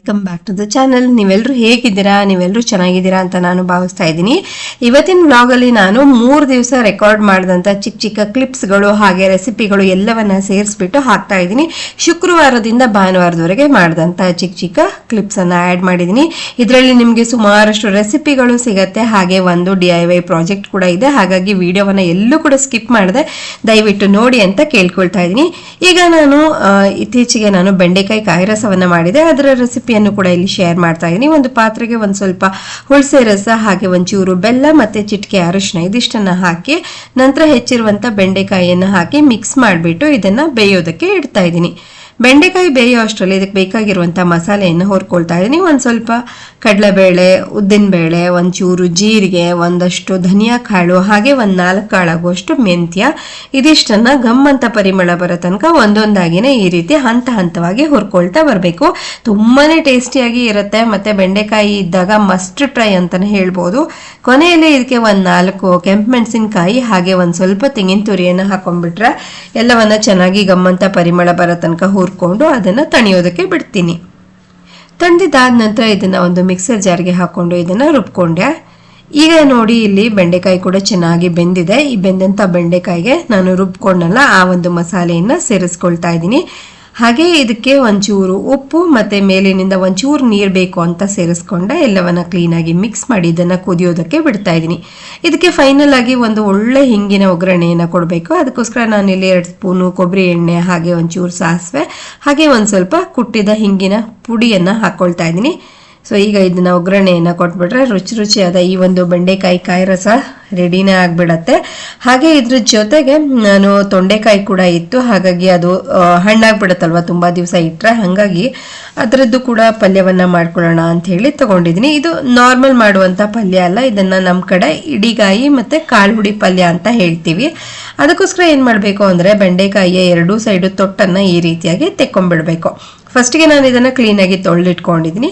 Welcome back to the channel. ನೀವೆಲ್ಲರೂ ಹೇಗಿದ್ದೀರಾ? ನೀವೆಲ್ಲರೂ ಚೆನ್ನಾಗಿದ್ದೀರಾ ಅಂತ ನಾನು ಭಾವಿಸ್ತಾ ಇದ್ದೀನಿ. ಇವತ್ತಿನ ವ್ಲಾಗಲ್ಲಿ ನಾನು ಮೂರು ದಿವಸ ರೆಕಾರ್ಡ್ ಮಾಡಿದಂಥ ಚಿಕ್ಕ ಚಿಕ್ಕ ಕ್ಲಿಪ್ಸ್ಗಳು ಹಾಗೆ ರೆಸಿಪಿಗಳು ಎಲ್ಲವನ್ನು ಸೇರಿಸ್ಬಿಟ್ಟು ಹಾಕ್ತಾ ಇದ್ದೀನಿ. ಶುಕ್ರವಾರದಿಂದ ಭಾನುವಾರದವರೆಗೆ ಮಾಡಿದಂಥ ಚಿಕ್ಕ ಚಿಕ್ಕ ಕ್ಲಿಪ್ಸನ್ನು ಆ್ಯಡ್ ಮಾಡಿದ್ದೀನಿ. ಇದರಲ್ಲಿ ನಿಮಗೆ ಸುಮಾರಷ್ಟು ರೆಸಿಪಿಗಳು ಸಿಗತ್ತೆ. ಹಾಗೆ ಒಂದು ಡಿ ಐ ವೈ ಪ್ರಾಜೆಕ್ಟ್ ಕೂಡ ಇದೆ. ಹಾಗಾಗಿ ವಿಡಿಯೋವನ್ನು ಎಲ್ಲೂ ಕೂಡ ಸ್ಕಿಪ್ ಮಾಡಿದೆ ದಯವಿಟ್ಟು ನೋಡಿ ಅಂತ ಕೇಳ್ಕೊಳ್ತಾ ಇದ್ದೀನಿ. ಈಗ ನಾನು ಇತ್ತೀಚೆಗೆ ನಾನು ಬೆಂಡೆಕಾಯಿ ಕಾಯಿ ರಸವನ್ನು ಮಾಡಿದೆ. ಅದರ ರೆಸಿಪಿಯನ್ನು ಕೂಡ ಇಲ್ಲಿ ಶೇರ್ ಮಾಡ್ತಾ ಇದ್ದೀನಿ. ಒಂದು ಪಾತ್ರೆಗೆ ಒಂದು ಸ್ವಲ್ಪ ಹುಳಸೆ ರಸ, ಹಾಗೆ ಒಂಚೂರು ಬೆಲ್ಲ ಮತ್ತೆ ಚಿಟಿಕೆ ಅರಿಶಿನ ಇದಿಷ್ಟನ್ನ ಹಾಕಿ ನಂತರ ಹೆಚ್ಚಿರುವಂತ ಬೆಂಡೆಕಾಯಿಯನ್ನು ಹಾಕಿ ಮಿಕ್ಸ್ ಮಾಡಿಬಿಟ್ಟು ಇದನ್ನ ಬೇಯೋದಕ್ಕೆ ಇಡ್ತಾ ಇದ್ದೀನಿ. ಬೆಂಡೆಕಾಯಿ ಬೇಯೋ ಅಷ್ಟರಲ್ಲಿ ಇದಕ್ಕೆ ಬೇಕಾಗಿರುವಂಥ ಮಸಾಲೆಯನ್ನು ಹೊರ್ಕೊಳ್ತಾ ಇದ್ದೀನಿ. ಒಂದು ಸ್ವಲ್ಪ ಕಡಲೆಬೇಳೆ, ಉದ್ದಿನಬೇಳೆ ಒಂಚೂರು ಜೀರಿಗೆ, ಒಂದಷ್ಟು ಧನಿಯಾ ಕಾಳು, ಹಾಗೆ ಒಂದು ನಾಲ್ಕು ಕಾಳಾಗುವಷ್ಟು ಮೆಂತ್ಯ. ಇದಿಷ್ಟನ್ನು ಗಮ್ಮಂತ ಪರಿಮಳ ಬರೋ ತನಕ ಒಂದೊಂದಾಗಿನೇ ಈ ರೀತಿ ಹಂತ ಹಂತವಾಗಿ ಹುರ್ಕೊಳ್ತಾ ಬರಬೇಕು. ತುಂಬಾ ಟೇಸ್ಟಿಯಾಗಿ ಇರುತ್ತೆ. ಮತ್ತು ಬೆಂಡೆಕಾಯಿ ಇದ್ದಾಗ ಮಸ್ಟ್ ಟ್ರೈ ಅಂತಲೇ ಹೇಳ್ಬೋದು. ಕೊನೆಯಲ್ಲಿ ಇದಕ್ಕೆ ಒಂದು ನಾಲ್ಕು ಕೆಂಪು ಮೆಣಸಿನಕಾಯಿ, ಹಾಗೆ ಒಂದು ಸ್ವಲ್ಪ ತೆಂಗಿನ ತುರಿಯನ್ನು ಹಾಕೊಂಡ್ಬಿಟ್ರೆ ಎಲ್ಲವನ್ನ ಚೆನ್ನಾಗಿ ಗಮ್ಮಂತ ಪರಿಮಳ ಬರೋ ತನಕ ಹುರ್ಕೊಂಡು ಅದನ್ನು ತಣಿಯೋದಕ್ಕೆ ಬಿಡ್ತೀನಿ. ತಂದಿದ್ದಾದ ನಂತರ ಇದನ್ನ ಒಂದು ಮಿಕ್ಸರ್ ಜಾರ್ಗೆ ಹಾಕೊಂಡು ಇದನ್ನ ರುಬ್ಕೊಂಡೆ. ಈಗ ನೋಡಿ ಇಲ್ಲಿ ಬೆಂಡೆಕಾಯಿ ಕೂಡ ಚೆನ್ನಾಗಿ ಬೆಂದಿದೆ. ಈ ಬೆಂದಂತ ಬೆಂಡೆಕಾಯಿಗೆ ನಾನು ರುಬ್ಕೊಂಡಲ್ಲ, ಆ ಒಂದು ಮಸಾಲೆಯನ್ನ ಸೇರಿಸ್ಕೊಳ್ತಾ ಇದ್ದೀನಿ. ಹಾಗೆ ಇದಕ್ಕೆ ಒಂಚೂರು ಉಪ್ಪು ಮತ್ತೆ ಮೇಲಿನಿಂದ ಒಂಚೂರು ನೀರು ಬೇಕು ಅಂತ ಸೇರಿಸ್ಕೊಂಡೆ ಎಲ್ಲವನ್ನ ಕ್ಲೀನಾಗಿ ಮಿಕ್ಸ್ ಮಾಡಿ ಇದನ್ನು ಕುದಿಯೋದಕ್ಕೆ ಬಿಡ್ತಾ ಇದ್ದೀನಿ. ಇದಕ್ಕೆ ಫೈನಲ್ ಆಗಿ ಒಂದು ಒಳ್ಳೆ ಹಿಂಗಿನ ಒಗ್ಗರಣೆಯನ್ನು ಕೊಡಬೇಕು. ಅದಕ್ಕೋಸ್ಕರ ನಾನು ಇಲ್ಲಿ ಎರಡು ಸ್ಪೂನು ಕೊಬ್ಬರಿ ಎಣ್ಣೆ, ಹಾಗೆ ಒಂಚೂರು ಸಾಸಿವೆ, ಹಾಗೆ ಒಂದು ಸ್ವಲ್ಪ ಕುಟ್ಟಿದ ಹಿಂಗಿನ ಪುಡಿಯನ್ನು ಹಾಕ್ಕೊಳ್ತಾ ಇದ್ದೀನಿ. ಸೊ ಈಗ ಇದನ್ನ ಒಗ್ಗರಣೆಯನ್ನು ಕೊಟ್ಬಿಟ್ರೆ ರುಚಿ ರುಚಿಯಾದ ಈ ಒಂದು ಬೆಂಡೆಕಾಯಿ ಕಾಯಿ ರಸ ರೆಡಿನೇ ಆಗಿಬಿಡತ್ತೆ. ಹಾಗೆ ಇದ್ರ ಜೊತೆಗೆ ನಾನು ತೊಂಡೆಕಾಯಿ ಕೂಡ ಇತ್ತು. ಹಾಗಾಗಿ ಅದು ಹಣ್ಣಾಗ್ಬಿಡತ್ತಲ್ವ ತುಂಬ ದಿವಸ ಇಟ್ಟರೆ ಹಾಗಾಗಿ ಅದರದ್ದು ಕೂಡ ಪಲ್ಯವನ್ನ ಮಾಡ್ಕೊಳ್ಳೋಣ ಅಂತ ಹೇಳಿ ತಗೊಂಡಿದ್ದೀನಿ. ಇದು ನಾರ್ಮಲ್ ಮಾಡುವಂಥ ಪಲ್ಯ ಅಲ್ಲ. ಇದನ್ನ ನಮ್ಮ ಕಡೆ ಇಡಿಗಾಯಿ ಮತ್ತೆ ಕಾಳು ಹುಡಿ ಪಲ್ಯ ಅಂತ ಹೇಳ್ತೀವಿ. ಅದಕ್ಕೋಸ್ಕರ ಏನು ಮಾಡಬೇಕು ಅಂದರೆ ಬೆಂಡೆಕಾಯಿಯ ಎರಡೂ ಸೈಡು ತೊಟ್ಟನ್ನು ಈ ರೀತಿಯಾಗಿ ತೆಕ್ಕೊಂಡ್ಬಿಡ್ಬೇಕು. ಫಸ್ಟಿಗೆ ನಾನು ಇದನ್ನು ಕ್ಲೀನಾಗಿ ತೊಳೆದಿಟ್ಕೊಂಡಿದ್ದೀನಿ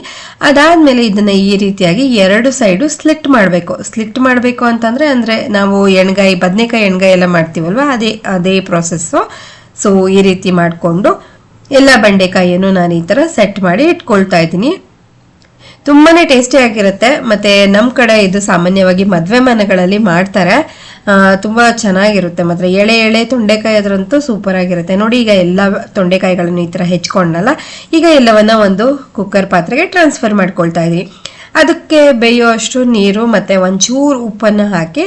ಅದಾದಮೇಲೆ ಇದನ್ನು ಈ ರೀತಿಯಾಗಿ ಎರಡು ಸೈಡು ಸ್ಲಿಟ್ ಮಾಡಬೇಕು. ಸ್ಲಿಟ್ ಮಾಡಬೇಕು ಅಂತಂದರೆ ಅಂದರೆ ನಾವು ಎಣ್ಗಾಯಿ, ಬದನೆಕಾಯಿ ಎಣ್ಗಾಯಿ ಎಲ್ಲ ಮಾಡ್ತೀವಲ್ವ? ಅದೇ ಅದೇ ಪ್ರೊಸೆಸ್ಸು ಸೊ ಈ ರೀತಿ ಮಾಡಿಕೊಂಡು ಎಲ್ಲ ಬಂಡೆಕಾಯಿಯನ್ನು ನಾನು ಈ ಥರ ಸೆಟ್ ಮಾಡಿ ಇಟ್ಕೊಳ್ತಾ ಇದ್ದೀನಿ. ತುಂಬಾನೇ ಟೇಸ್ಟಿ ಆಗಿರುತ್ತೆ. ಮತ್ತೆ ನಮ್ಮ ಕಡೆ ಇದು ಸಾಮಾನ್ಯವಾಗಿ ಮದುವೆ ಮನೆಗಳಲ್ಲಿ ಮಾಡ್ತಾರೆ. ತುಂಬಾ ಚೆನ್ನಾಗಿರುತ್ತೆ. ಮಾತ್ರ ಎಳೆ ಎಳೆ ತೊಂಡೆಕಾಯಿ ಅದರಂತೂ ಸೂಪರ್ ಆಗಿರುತ್ತೆ. ನೋಡಿ, ಈಗ ಎಲ್ಲ ತೊಂಡೆಕಾಯಿಗಳನ್ನು ಈ ಥರ ಹೆಚ್ಕೊಂಡಲ್ಲ, ಈಗ ಎಲ್ಲವನ್ನ ಒಂದು ಕುಕ್ಕರ್ ಪಾತ್ರೆಗೆ ಟ್ರಾನ್ಸ್ಫರ್ ಮಾಡ್ಕೊಳ್ತಾ ಇದೀನಿ ಅದಕ್ಕೆ ಬೇಯೋ ಅಷ್ಟು ನೀರು ಮತ್ತೆ ಒಂಚೂರು ಉಪ್ಪನ್ನು ಹಾಕಿ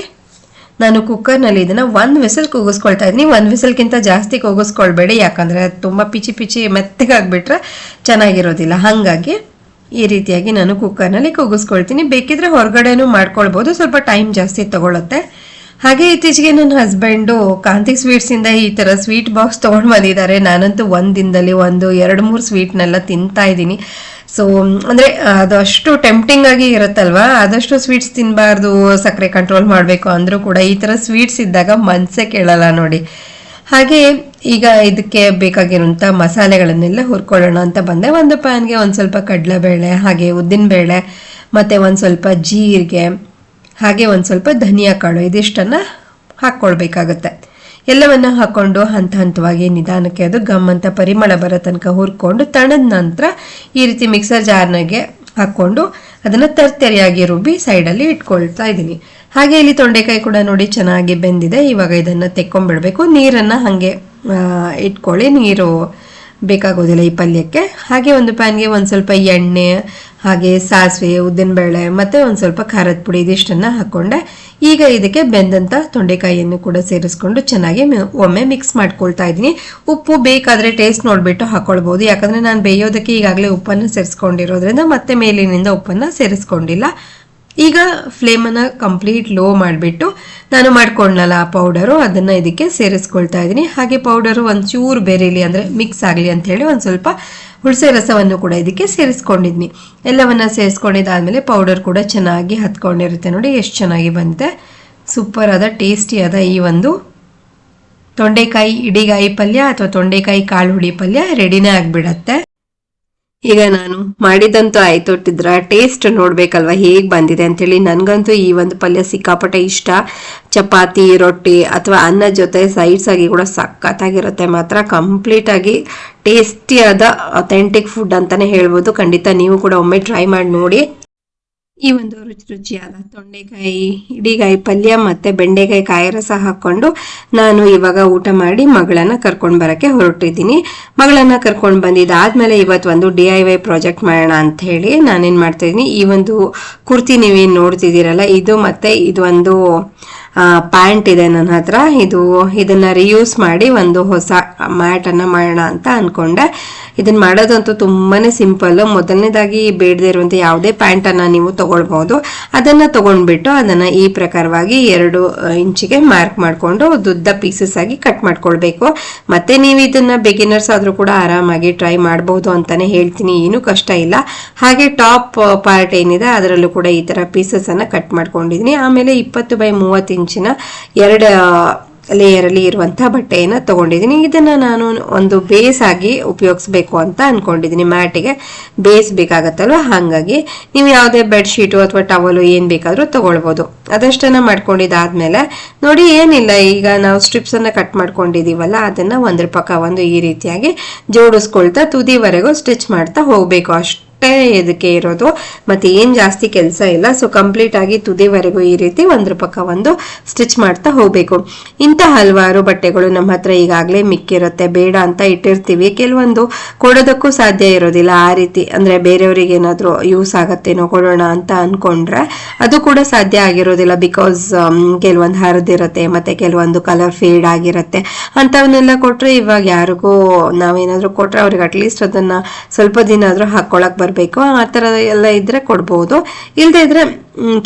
ನಾನು ಕುಕ್ಕರ್ನಲ್ಲಿ ಇದನ್ನ ಒಂದು ವಿಸಲ್ ಕೂಗಿಸ್ಕೊಳ್ತಾ ಇದ್ದೀನಿ. ಒಂದು ವಿಸಲ್ಗಿಂತ ಜಾಸ್ತಿ ಕೂಗಿಸ್ಕೊಳ್ಬೇಡಿ, ಯಾಕಂದ್ರೆ ತುಂಬ ಪಿಚಿ ಪಿಚಿ ಮೆತ್ತಗಾಗ್ಬಿಟ್ರೆ ಚೆನ್ನಾಗಿರೋದಿಲ್ಲ. ಹಾಗಾಗಿ ಈ ರೀತಿಯಾಗಿ ನಾನು ಕುಕ್ಕರ್ನಲ್ಲಿ ಕೂಗಿಸ್ಕೊಳ್ತೀನಿ. ಬೇಕಿದ್ರೆ ಹೊರಗಡೆನೂ ಮಾಡ್ಕೊಳ್ಬೋದು. ಸ್ವಲ್ಪ ಟೈಮ್ ಜಾಸ್ತಿ ತಗೊಳುತ್ತೆ. ಹಾಗೆ ಇತ್ತೀಚೆಗೆ ನನ್ನ ಹಸ್ಬೆಂಡು ಕಾಂತಿ ಸ್ವೀಟ್ಸಿಂದ ಈ ಥರ ಸ್ವೀಟ್ ಬಾಕ್ಸ್ ತೊಗೊಂಡು ಬಂದಿದ್ದಾರೆ. ನಾನಂತೂ ಒಂದು ದಿನದಲ್ಲಿ ಒಂದು ಎರಡು ಮೂರು ಸ್ವೀಟ್ನೆಲ್ಲ ತಿಂತಾ ಇದ್ದೀನಿ. ಸೊ ಅಂದರೆ ಅದು ಅಷ್ಟು ಟೆಂಪ್ಟಿಂಗ್ ಆಗಿ ಇರುತ್ತಲ್ವಾ? ಆದಷ್ಟು ಸ್ವೀಟ್ಸ್ ತಿನ್ನಬಾರ್ದು ಸಕ್ಕರೆ ಕಂಟ್ರೋಲ್ ಮಾಡಬೇಕು ಅಂದರೂ ಕೂಡ ಈ ಥರ ಸ್ವೀಟ್ಸ್ ಇದ್ದಾಗ ಮನಸ್ಸೇ ಕೇಳಲ್ಲ ನೋಡಿ. ಹಾಗೆ ಈಗ ಇದಕ್ಕೆ ಬೇಕಾಗಿರುವಂಥ ಮಸಾಲೆಗಳನ್ನೆಲ್ಲ ಹುರ್ಕೊಳ್ಳೋಣ ಅಂತ ಬಂದೆ. ಒಂದು ಪ್ಯಾನ್ಗೆ ಒಂದು ಸ್ವಲ್ಪ ಕಡಲೆಬೇಳೆ, ಹಾಗೆ ಉದ್ದಿನಬೇಳೆ, ಮತ್ತು ಒಂದು ಸ್ವಲ್ಪ ಜೀರಿಗೆ ಹಾಗೆ ಒಂದು ಸ್ವಲ್ಪ ಧನಿಯಾ ಕಾಳು ಇದಿಷ್ಟನ್ನು ಹಾಕ್ಕೊಳ್ಬೇಕಾಗುತ್ತೆ ಎಲ್ಲವನ್ನ ಹಾಕ್ಕೊಂಡು ಹಂತ ಹಂತವಾಗಿ ನಿಧಾನಕ್ಕೆ ಅದು ಗಮ್ ಅಂತ ಪರಿಮಳ ಬರೋ ತನಕ ಹುರ್ಕೊಂಡು ತಣದ ನಂತರ ಈ ರೀತಿ ಮಿಕ್ಸರ್ ಜಾರ್ನಾಗೆ ಹಾಕ್ಕೊಂಡು ಅದನ್ನು ತರ್ತರಿಯಾಗಿ ರುಬ್ಬಿ ಸೈಡಲ್ಲಿ ಇಟ್ಕೊಳ್ತಾ ಇದ್ದೀನಿ. ಹಾಗೆ ಇಲ್ಲಿ ತೊಂಡೆಕಾಯಿ ಕೂಡ ನೋಡಿ ಚೆನ್ನಾಗಿ ಬೆಂದಿದೆ. ಇವಾಗ ಇದನ್ನು ತೆಕ್ಕೊಂಡ್ಬಿಡ್ಬೇಕು ನೀರನ್ನು ಹಾಗೆ ಇಟ್ಕೊಳ್ಳಿ. ನೀರು ಬೇಕಾಗೋದಿಲ್ಲ ಈ ಪಲ್ಯಕ್ಕೆ. ಹಾಗೆ ಒಂದು ಪ್ಯಾನ್ಗೆ ಒಂದು ಸ್ವಲ್ಪ ಎಣ್ಣೆ ಹಾಗೆ ಸಾಸಿವೆ, ಉದ್ದಿನಬೇಳೆ, ಮತ್ತು ಒಂದು ಸ್ವಲ್ಪ ಖಾರದ ಪುಡಿ ಇದಿಷ್ಟನ್ನು ಹಾಕ್ಕೊಂಡೆ ಈಗ ಇದಕ್ಕೆ ಬೆಂದಂಥ ತೊಂಡೆಕಾಯಿಯನ್ನು ಕೂಡ ಸೇರಿಸ್ಕೊಂಡು ಚೆನ್ನಾಗಿ ಒಮ್ಮೆ ಮಿಕ್ಸ್ ಮಾಡ್ಕೊಳ್ತಾ ಇದ್ದೀನಿ. ಉಪ್ಪು ಬೇಕಾದರೆ ಟೇಸ್ಟ್ ನೋಡಿಬಿಟ್ಟು ಹಾಕ್ಕೊಳ್ಬೋದು ಯಾಕಂದರೆ ನಾನು ಬೇಯೋದಕ್ಕೆ ಈಗಾಗಲೇ ಉಪ್ಪನ್ನು ಸೇರಿಸ್ಕೊಂಡಿರೋದ್ರಿಂದ ಮತ್ತೆ ಮೇಲಿನಿಂದ ಉಪ್ಪನ್ನು ಸೇರಿಸ್ಕೊಂಡಿಲ್ಲ. ಈಗ ಫ್ಲೇಮನ್ನು ಕಂಪ್ಲೀಟ್ ಲೋ ಮಾಡಿಬಿಟ್ಟು ನಾನು ಮಾಡ್ಕೊಂಡ್ನಲ್ಲ ಆ ಪೌಡರು ಅದನ್ನು ಇದಕ್ಕೆ ಸೇರಿಸ್ಕೊಳ್ತಾ ಇದ್ದೀನಿ. ಹಾಗೆ ಪೌಡರು ಒಂಚೂರು ಬೆರೀಲಿ ಅಂದರೆ ಮಿಕ್ಸ್ ಆಗಲಿ ಅಂತ ಹೇಳಿ ಒಂದು ಸ್ವಲ್ಪ ಹುಣಸೆ ರಸವನ್ನು ಕೂಡ ಇದಕ್ಕೆ ಸೇರಿಸ್ಕೊಂಡಿದ್ನಿ. ಎಲ್ಲವನ್ನ ಸೇರಿಸ್ಕೊಂಡಿದ್ದಾದ್ಮೇಲೆ ಪೌಡರ್ ಕೂಡ ಚೆನ್ನಾಗಿ ಹತ್ಕೊಂಡಿರುತ್ತೆ ನೋಡಿ, ಎಷ್ಟು ಚೆನ್ನಾಗಿ ಬಂತೆ ಸೂಪರ್ ಆದ ಟೇಸ್ಟಿಯಾದ ಈ ಒಂದು ತೊಂಡೆಕಾಯಿ, ಇಡಿಗಾಯಿ ಪಲ್ಯ ಅಥವಾ ತೊಂಡೆಕಾಯಿ ಕಾಳು ಹುಡಿ ಪಲ್ಯ ರೆಡಿನೇ ಆಗಿಬಿಡತ್ತೆ. ಈಗ ನಾನು ಮಾಡಿದಂತೂ ಆಯ್ತು ಇದ್ರ ಟೇಸ್ಟ್ ನೋಡ್ಬೇಕಲ್ವಾ ಹೇಗ್ ಬಂದಿದೆ ಅಂತೇಳಿ. ನನ್ಗಂತೂ ಈ ಒಂದು ಪಲ್ಯ ಸಿಕ್ಕಾಪಟ್ಟೆ ಇಷ್ಟ. ಚಪಾತಿ, ರೊಟ್ಟಿ ಅಥವಾ ಅನ್ನ ಜೊತೆ ಸೈಡ್ಸ್ ಆಗಿ ಕೂಡ ಸಖತ್ತಾಗಿರುತ್ತೆ. ಮಾತ್ರ ಕಂಪ್ಲೀಟ್ ಆಗಿ ಟೇಸ್ಟಿಯಾದ ಅಥೆಂಟಿಕ್ ಫುಡ್ ಅಂತಾನೆ ಹೇಳ್ಬೋದು. ಖಂಡಿತ ನೀವು ಕೂಡ ಒಮ್ಮೆ ಟ್ರೈ ಮಾಡಿ ನೋಡಿ. ಈ ಒಂದು ರುಚಿ ರುಚಿಯಾದ ತೊಂಡೆಕಾಯಿ, ಇಡಿಗಾಯಿ ಪಲ್ಯ ಮತ್ತೆ ಬೆಂಡೆಕಾಯಿ ಕಾಯಿ ರಸ ಹಾಕೊಂಡು ನಾನು ಇವಾಗ ಊಟ ಮಾಡಿ ಮಗಳನ್ನ ಕರ್ಕೊಂಡು ಬರಕ್ಕೆ ಹೊರಟಿದ್ದೀನಿ. ಮಗಳನ್ನ ಕರ್ಕೊಂಡು ಬಂದಿದ್ದಾದ್ಮೇಲೆ ಇವತ್ತು ಒಂದು ಡಿ ಐ ವೈ ಪ್ರಾಜೆಕ್ಟ್ ಮಾಡೋಣ ಅಂತ ಹೇಳಿ ನಾನೇನ್ ಮಾಡ್ತಾ ಇದೀನಿ ಈ ಒಂದು ಕುರ್ತಿ ನೀವೇನ್ ನೋಡ್ತಿದ್ದೀರಲ್ಲ, ಇದು ಮತ್ತೆ ಇದು ಒಂದು ಪ್ಯಾಂಟ್ ಇದೆ ನನ್ನ ಹತ್ರ. ಇದು ಇದನ್ನ ರಿಯೂಸ್ ಮಾಡಿ ಒಂದು ಹೊಸ ಮ್ಯಾಟ್ ಅನ್ನ ಮಾಡೋಣ ಅಂತ ಅನ್ಕೊಂಡೆ. ಇದನ್ನ ಮಾಡೋದಂತೂ ತುಂಬಾನೇ ಸಿಂಪಲ್ ಮೊದಲನೇದಾಗಿ ಬೇಡದೇ ಇರುವಂತ ಯಾವುದೇ ಪ್ಯಾಂಟ್ ಅನ್ನ ನೀವು ತಗೊಳ್ಬಹುದು. ಅದನ್ನ ತಗೊಂಡ್ಬಿಟ್ಟು ಅದನ್ನ ಈ ಪ್ರಕಾರವಾಗಿ ಎರಡು ಇಂಚಿಗೆ ಮಾರ್ಕ್ ಮಾಡ್ಕೊಂಡು ದುದ್ದ ಪೀಸಸ್ ಆಗಿ ಕಟ್ ಮಾಡ್ಕೊಳ್ಬೇಕು. ಮತ್ತೆ ನೀವು ಇದನ್ನ ಬಿಗಿನರ್ಸ್ ಆದ್ರೂ ಕೂಡ ಆರಾಮಾಗಿ ಟ್ರೈ ಮಾಡಬಹುದು ಅಂತಾನೆ ಹೇಳ್ತೀನಿ. ಏನು ಕಷ್ಟ ಇಲ್ಲ. ಹಾಗೆ ಟಾಪ್ ಪಾರ್ಟ್ ಏನಿದೆ, ಅದರಲ್ಲೂ ಕೂಡ ಈ ತರ ಪೀಸಸ್ ಅನ್ನ ಕಟ್ ಮಾಡ್ಕೊಂಡಿದೀನಿ. ಆಮೇಲೆ ಇಪ್ಪತ್ತು ಬೈ ಮೂವತ್ತು ಇಂಚಿನ ಎರಡು ಲೇಯರ್ ಅಲ್ಲಿ ಇರುವಂತಹ ಬಟ್ಟೆಯನ್ನ ತಗೊಂಡಿದ್ದೀನಿ. ಇದನ್ನ ನಾನು ಒಂದು ಬೇಸ್ ಆಗಿ ಉಪಯೋಗಿಸ್ಬೇಕು ಅಂತ ಅನ್ಕೊಂಡಿದ್ದೀನಿ. ಮ್ಯಾಟಿಗೆ ಬೇಸ್ ಬೇಕಾಗತ್ತಲ್ವ? ಹಾಗಾಗಿ ನೀವು ಯಾವುದೇ ಬೆಡ್ ಶೀಟು ಅಥವಾ ಟವಲು ಏನ್ ಬೇಕಾದ್ರೂ ತಗೊಳ್ಬೋದು. ಅದಷ್ಟನ್ನ ಮಾಡ್ಕೊಂಡಿದ್ದಾದ್ಮೇಲೆ ನೋಡಿ, ಏನಿಲ್ಲ. ಈಗ ನಾವು ಸ್ಟ್ರಿಪ್ಸ್ ಅನ್ನ ಕಟ್ ಮಾಡ್ಕೊಂಡಿದೀವಲ್ಲ ಅದನ್ನ ಒಂದ್ರ ಪಕ್ಕ ಒಂದು ಈ ರೀತಿಯಾಗಿ ಜೋಡಿಸ್ಕೊಳ್ತಾ ತುದಿವರೆಗೂ ಸ್ಟಿಚ್ ಮಾಡ್ತಾ ಹೋಗ್ಬೇಕು. ಅಷ್ಟು ಅಷ್ಟೇ ಇದಕ್ಕೆ ಇರೋದು? ಮತ್ತೆ ಏನ್ ಜಾಸ್ತಿ ಕೆಲಸ ಇಲ್ಲ. ಸೊ ಕಂಪ್ಲೀಟ್ ಆಗಿ ತುದಿವರೆಗೂ ಈ ರೀತಿ ಒಂದ್ರ ಪಕ್ಕ ಒಂದು ಸ್ಟಿಚ್ ಮಾಡ್ತಾ ಹೋಗ್ಬೇಕು. ಇಂಥ ಹಲವಾರು ಬಟ್ಟೆಗಳು ನಮ್ಮ ಹತ್ರ ಈಗಾಗಲೇ ಮಿಕ್ಕಿರುತ್ತೆ. ಬೇಡ ಅಂತ ಇಟ್ಟಿರ್ತೀವಿ. ಕೆಲವೊಂದು ಕೊಡೋದಕ್ಕೂ ಸಾಧ್ಯ ಇರೋದಿಲ್ಲ. ಆ ರೀತಿ ಅಂದ್ರೆ ಬೇರೆಯವರಿಗೆ ಏನಾದ್ರು ಯೂಸ್ ಆಗತ್ತೇನೋ ಕೊಡೋಣ ಅಂತ ಅನ್ಕೊಂಡ್ರೆ ಅದು ಕೂಡ ಸಾಧ್ಯ ಆಗಿರೋದಿಲ್ಲ. ಬಿಕಾಸ್ ಕೆಲವೊಂದು ಹರಿದಿರುತ್ತೆ, ಮತ್ತೆ ಕೆಲವೊಂದು ಕಲರ್ ಫೇಡ್ ಆಗಿರುತ್ತೆ. ಅಂತವನ್ನೆಲ್ಲ ಕೊಟ್ರೆ ಇವಾಗ ಯಾರಿಗೂ ನಾವೇನಾದ್ರೂ ಕೊಟ್ರೆ ಅವ್ರಿಗೆ ಅಟ್ಲೀಸ್ಟ್ ಅದನ್ನ ಸ್ವಲ್ಪ ದಿನ ಆದ್ರೂ ಹಾಕೊಳಕ್ ಬರಬೇಕು ಆ ಥರ ಎಲ್ಲ ಇದ್ದರೆ ಕೊಡ್ಬೋದು. ಇಲ್ಲದೇ ಇದ್ರೆ ಮ್,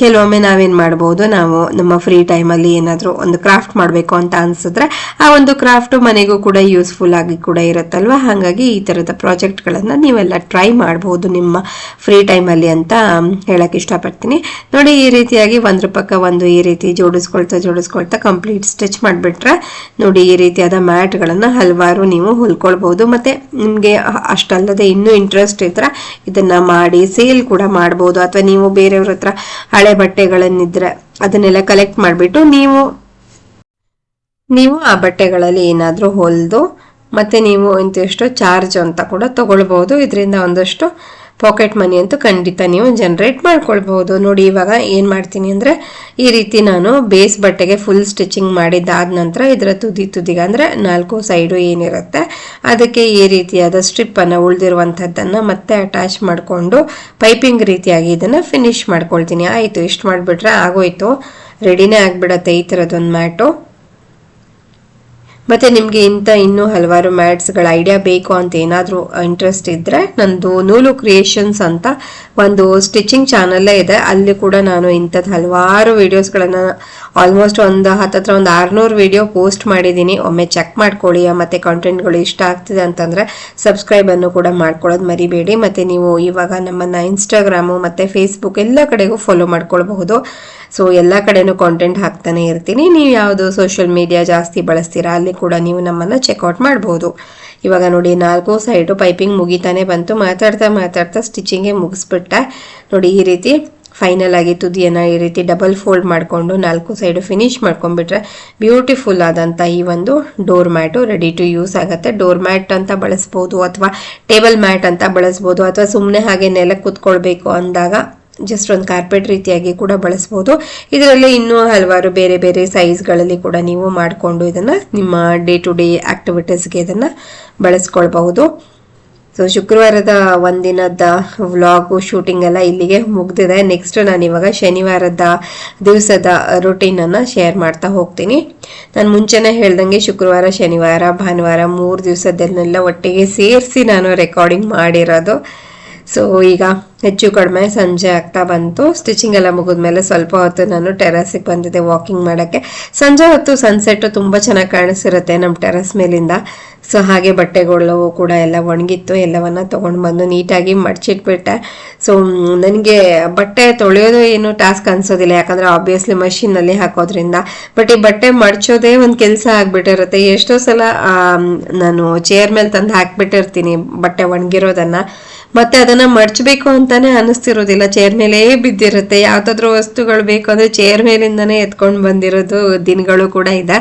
ಕೆಲವೊಮ್ಮೆ ನಾವೇನ್ ಮಾಡ್ಬೋದು, ನಾವು ನಮ್ಮ ಫ್ರೀ ಟೈಮಲ್ಲಿ ಏನಾದರೂ ಒಂದು ಕ್ರಾಫ್ಟ್ ಮಾಡಬೇಕು ಅಂತ ಅನ್ಸಿದ್ರೆ, ಆ ಒಂದು ಕ್ರಾಫ್ಟ್ ಮನೆಗೂ ಕೂಡ ಯೂಸ್ಫುಲ್ ಆಗಿ ಕೂಡ ಇರುತ್ತಲ್ವಾ? ಹಾಗಾಗಿ ಈ ಥರದ ಪ್ರಾಜೆಕ್ಟ್ಗಳನ್ನು ನೀವೆಲ್ಲ ಟ್ರೈ ಮಾಡ್ಬೋದು ನಿಮ್ಮ ಫ್ರೀ ಟೈಮಲ್ಲಿ ಅಂತ ಹೇಳೋಕೆ ಇಷ್ಟಪಡ್ತೀನಿ. ನೋಡಿ, ಈ ರೀತಿಯಾಗಿ ಒಂದ್ರ ಪಕ್ಕ ಒಂದು ಈ ರೀತಿ ಜೋಡಿಸ್ಕೊಳ್ತಾ ಜೋಡಿಸ್ಕೊಳ್ತಾ ಕಂಪ್ಲೀಟ್ ಸ್ಟಿಚ್ ಮಾಡಿಬಿಟ್ರೆ, ನೋಡಿ, ಈ ರೀತಿಯಾದ ಮ್ಯಾಟ್ಗಳನ್ನು ಹಲವಾರು ನೀವು ಹೊಲ್ಕೊಳ್ಬಹುದು ಮತ್ತೆ ನಿಮಗೆ ಅಷ್ಟಲ್ಲದೆ ಇನ್ನೂ ಇಂಟ್ರೆಸ್ಟ್ ಇದ್ರೆ ಇದನ್ನ ಮಾಡಿ ಸೇಲ್ ಕೂಡ ಮಾಡ್ಬೋದು. ಅಥವಾ ನೀವು ಬೇರೆಯವ್ರ ಹತ್ರ ಹಳೆ ಬಟ್ಟೆಗಳನ್ನಿದ್ರೆ ಅದನ್ನೆಲ್ಲ ಕಲೆಕ್ಟ್ ಮಾಡಿಬಿಟ್ಟು ನೀವು ನೀವು ಆ ಬಟ್ಟೆಗಳಲ್ಲಿ ಏನಾದರೂ ಹೊಲಿದು ಮತ್ತೆ ನೀವು ಇಂತಿಷ್ಟು ಚಾರ್ಜ್ ಅಂತ ಕೂಡ ತಗೊಳ್ಬಹುದು ಇದರಿಂದ ಒಂದಷ್ಟು ಪಾಕೆಟ್ ಮನಿ ಅಂತೂ ಖಂಡಿತ ನೀವು ಜನ್ರೇಟ್ ಮಾಡ್ಕೊಳ್ಬಹುದು. ನೋಡಿ, ಇವಾಗ ಏನು ಮಾಡ್ತೀನಿ ಅಂದರೆ, ಈ ರೀತಿ ನಾನು ಬೇಸ್ ಬಟ್ಟೆಗೆ ಫುಲ್ ಸ್ಟಿಚಿಂಗ್ ಮಾಡಿದ್ದಾದ ನಂತರ ಇದರ ತುದಿ ತುದಿಗೆ ಅಂದರೆ ನಾಲ್ಕು ಸೈಡು ಏನಿರುತ್ತೆ, ಅದಕ್ಕೆ ಈ ರೀತಿಯಾದ ಸ್ಟ್ರಿಪ್ಪನ್ನು ಉಳಿದಿರುವಂಥದ್ದನ್ನು ಮತ್ತೆ ಅಟ್ಯಾಚ್ ಮಾಡಿಕೊಂಡು ಪೈಪಿಂಗ್ ರೀತಿಯಾಗಿ ಇದನ್ನು ಫಿನಿಶ್ ಮಾಡ್ಕೊಳ್ತೀನಿ. ಆಯಿತು, ಇಷ್ಟು ಮಾಡಿಬಿಟ್ರೆ ಆಗೋಯ್ತು. ರೆಡಿನೇ ಆಗಿಬಿಡತ್ತೆ ಈ ಥರದೊಂದು ಮ್ಯಾಟು. ಮತ್ತೆ ನಿಮಗೆ ಇಂಥ ಇನ್ನೂ ಹಲವಾರು ಮ್ಯಾಟ್ಸ್ಗಳ ಐಡಿಯಾ ಬೇಕು ಅಂತ ಏನಾದರೂ ಇಂಟ್ರೆಸ್ಟ್ ಇದ್ದರೆ ನಂದು ನೂಲು ಕ್ರಿಯೇಷನ್ಸ್ ಅಂತ ಒಂದು ಸ್ಟಿಚಿಂಗ್ ಚಾನಲ್ಲೇ ಇದೆ. ಅಲ್ಲಿ ಕೂಡ ನಾನು ಇಂಥದ್ದು ಹಲವಾರು ವಿಡಿಯೋಸ್ಗಳನ್ನು ಆಲ್ಮೋಸ್ಟ್ ಒಂದು ಹತ್ತತ್ರ ಒಂದು ಆರುನೂರು ವಿಡಿಯೋ ಪೋಸ್ಟ್ ಮಾಡಿದ್ದೀನಿ. ಒಮ್ಮೆ ಚೆಕ್ ಮಾಡ್ಕೊಳ್ಳಿ, ಮತ್ತು ಕಾಂಟೆಂಟ್ಗಳು ಇಷ್ಟ ಆಗ್ತಿದೆ ಅಂತಂದರೆ ಸಬ್ಸ್ಕ್ರೈಬನ್ನು ಕೂಡ ಮಾಡ್ಕೊಳ್ಳೋದು ಮರಿಬೇಡಿ. ಮತ್ತು ನೀವು ಇವಾಗ ನಮ್ಮನ್ನು ಇನ್ಸ್ಟಾಗ್ರಾಮು ಮತ್ತು ಫೇಸ್ಬುಕ್ ಎಲ್ಲ ಕಡೆಗೂ ಫಾಲೋ ಮಾಡ್ಕೊಳ್ಬಹುದು. ಸೊ ಎಲ್ಲ ಕಡೆನೂ ಕಾಂಟೆಂಟ್ ಹಾಕ್ತಾನೆ ಇರ್ತೀನಿ. ನೀವು ಯಾವುದು ಸೋಷಿಯಲ್ ಮೀಡಿಯಾ ಜಾಸ್ತಿ ಬಳಸ್ತೀರಾ, ಅಲ್ಲಿ ಕೂಡ ನೀವು ನಮ್ಮನ್ನು ಚೆಕ್ಔಟ್ ಮಾಡ್ಬೋದು. ಇವಾಗ ನೋಡಿ, ನಾಲ್ಕು ಸೈಡು ಪೈಪಿಂಗ್ ಮುಗಿತಾನೆ ಬಂತು. ಮಾತಾಡ್ತಾ ಮಾತಾಡ್ತಾ ಸ್ಟಿಚಿಂಗೇ ಮುಗಿಸ್ಬಿಟ್ಟೆ. ನೋಡಿ, ಈ ರೀತಿ ಫೈನಲ್ ಆಗಿ ತುದಿಯನ್ನು ಈ ರೀತಿ ಡಬಲ್ ಫೋಲ್ಡ್ ಮಾಡಿಕೊಂಡು ನಾಲ್ಕು ಸೈಡು ಫಿನಿಶ್ ಮಾಡ್ಕೊಂಡ್ಬಿಟ್ರೆ ಬ್ಯೂಟಿಫುಲ್ ಆದಂಥ ಈ ಒಂದು door mat ready to use ಆಗುತ್ತೆ. ಡೋರ್ ಮ್ಯಾಟ್ ಅಂತ ಬಳಸ್ಬೋದು ಅಥವಾ ಟೇಬಲ್ ಮ್ಯಾಟ್ ಅಂತ ಬಳಸ್ಬೋದು ಅಥವಾ ಸುಮ್ಮನೆ ಹಾಗೆ ನೆಲಕ್ಕೆ ಕೂತ್ಕೊಳ್ಬೇಕು ಅಂದಾಗ ಜಸ್ಟ್ ಒಂದು ಕಾರ್ಪೆಟ್ ರೀತಿಯಾಗಿ ಕೂಡ ಬಳಸ್ಬೋದು. ಇದರಲ್ಲಿ ಇನ್ನೂ ಹಲವಾರು ಬೇರೆ ಬೇರೆ ಸೈಜ್ಗಳಲ್ಲಿ ಕೂಡ ನೀವು ಮಾಡಿಕೊಂಡು ಇದನ್ನು ನಿಮ್ಮ ಡೇ ಟು ಡೇ ಆಕ್ಟಿವಿಟೀಸ್ಗೆ ಇದನ್ನು ಬಳಸ್ಕೊಳ್ಬಹುದು. ಸೊ ಶುಕ್ರವಾರದ ಒಂದಿನದ ವ್ಲಾಗು ಶೂಟಿಂಗ್ ಎಲ್ಲ ಇಲ್ಲಿಗೆ ಮುಗ್ದಿದೆ. ನೆಕ್ಸ್ಟ್ ನಾನು ಇವಾಗ ಶನಿವಾರದ ದಿವಸದ ರೊಟೀನನ್ನು ಶೇರ್ ಮಾಡ್ತಾ ಹೋಗ್ತೀನಿ. ನಾನು ಮುಂಚೆನೇ ಹೇಳ್ದಂಗೆ ಶುಕ್ರವಾರ, ಶನಿವಾರ, ಭಾನುವಾರ ಮೂರು ದಿವಸದನ್ನೆಲ್ಲ ಒಟ್ಟಿಗೆ ಸೇರಿಸಿ ನಾನು ರೆಕಾರ್ಡಿಂಗ್ ಮಾಡಿರೋದು. ಸೊ ಈಗ ಹೆಚ್ಚು ಕಡಿಮೆ ಸಂಜೆ ಆಗ್ತಾ ಬಂತು. ಸ್ಟಿಚಿಂಗ್ ಎಲ್ಲ ಮುಗಿದ್ಮೇಲೆ ಸ್ವಲ್ಪ ಹೊತ್ತು ನಾನು ಟೆರಸಿಗೆ ಬಂದಿದ್ದೆ ವಾಕಿಂಗ್ ಮಾಡೋಕ್ಕೆ. ಸಂಜೆ ಹೊತ್ತು ಸನ್ಸೆಟ್ ತುಂಬ ಚೆನ್ನಾಗಿ ಕಾಣಿಸಿರುತ್ತೆ ನಮ್ಮ ಟೆರಸ್ ಮೇಲಿಂದ. ಸೊ ಹಾಗೆ ಬಟ್ಟೆಗಳು ಕೂಡ ಎಲ್ಲ ಒಣಗಿತ್ತು, ಎಲ್ಲವನ್ನ ತಗೊಂಡು ಬಂದು ನೀಟಾಗಿ ಮಡಚಿಟ್ಬಿಟ್ಟೆ. ಸೊ ನನಗೆ ಬಟ್ಟೆ ತೊಳೆಯೋದು ಏನು ಟಾಸ್ಕ್ ಅನ್ಸೋದಿಲ್ಲ, ಯಾಕಂದ್ರೆ ಆಬ್ವಿಯಸ್ಲಿ ಮಷೀನಲ್ಲಿ ಹಾಕೋದ್ರಿಂದ. ಬಟ್ ಈ ಬಟ್ಟೆ ಮಡಚೋದೇ ಒಂದು ಕೆಲಸ ಆಗಿಬಿಟ್ಟಿರುತ್ತೆ. ಎಷ್ಟೋ ಸಲ ನಾನು ಚೇರ್ ಮೇಲೆ ತಂದು ಹಾಕ್ಬಿಟ್ಟಿರ್ತೀನಿ ಬಟ್ಟೆ ಒಣಗಿರೋದನ್ನ. ಮತ್ತೆ ಅದನ್ನ ಮಡ್ಚಬೇಕು ಅಂತಾನೆ ಅನಿಸ್ತಿರೋದಿಲ್ಲ ಚೇರ್ ಮೇಲೆ ಬಿದ್ದಿರುತ್ತೆ. ಯಾವ್ದಾದ್ರು ವಸ್ತುಗಳು ಬೇಕು ಅಂದ್ರೆ ಚೇರ್ ಮೇಲಿಂದಾನೇ ಎತ್ಕೊಂಡು ಬಂದಿರೋದು ದಿನಗಳು ಕೂಡ ಇದೆ.